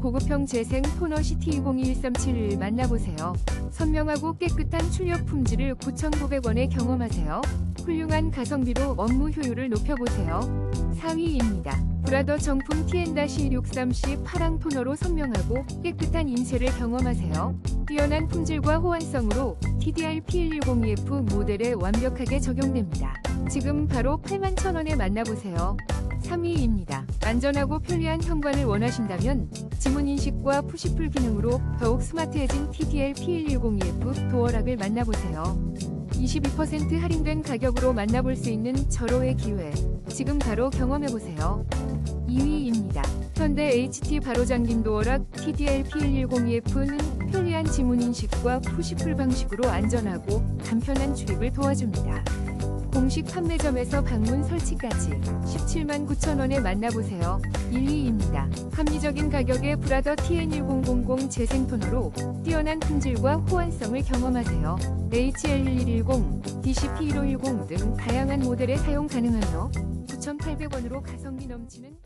고급형 재생 토너 CT202-137을 만나보세요. 선명하고 깨끗한 출력 품질을 9,900원에 경험하세요. 훌륭한 가성비로 업무 효율을 높여보세요. 4위입니다. 브라더 정품 TN-163C 파랑 토너로 선명하고 깨끗한 인쇄를 경험하세요. 뛰어난 품질과 호환성으로 TDR P1102F 모델에 완벽하게 적용됩니다. 지금 바로 81,000원에 만나보세요. 3위입니다. 안전하고 편리한 현관을 원하신다면 지문 인식과 푸시풀 기능으로 더욱 스마트해진 TDL P1102F 도어락을 만나보세요. 22% 할인된 가격으로 만나볼 수 있는 절호의 기회. 지금 바로 경험해보세요. 2위입니다. 현대 HT 바로 잠김 도어락 TDL P110EF는 편리한 지문 인식과 푸시풀 방식으로 안전하고 간편한 출입을 도와줍니다. 공식 판매점에서 방문 설치까지 17만 9천원에 만나보세요. 1위입니다. 합리적인 가격의 브라더 TN1000 재생 토너로 뛰어난 품질과 호환성을 경험하세요. HL1110, DCP1510 등 다양한 모델에 사용 가능하며 9,800원으로 가성비 넘치는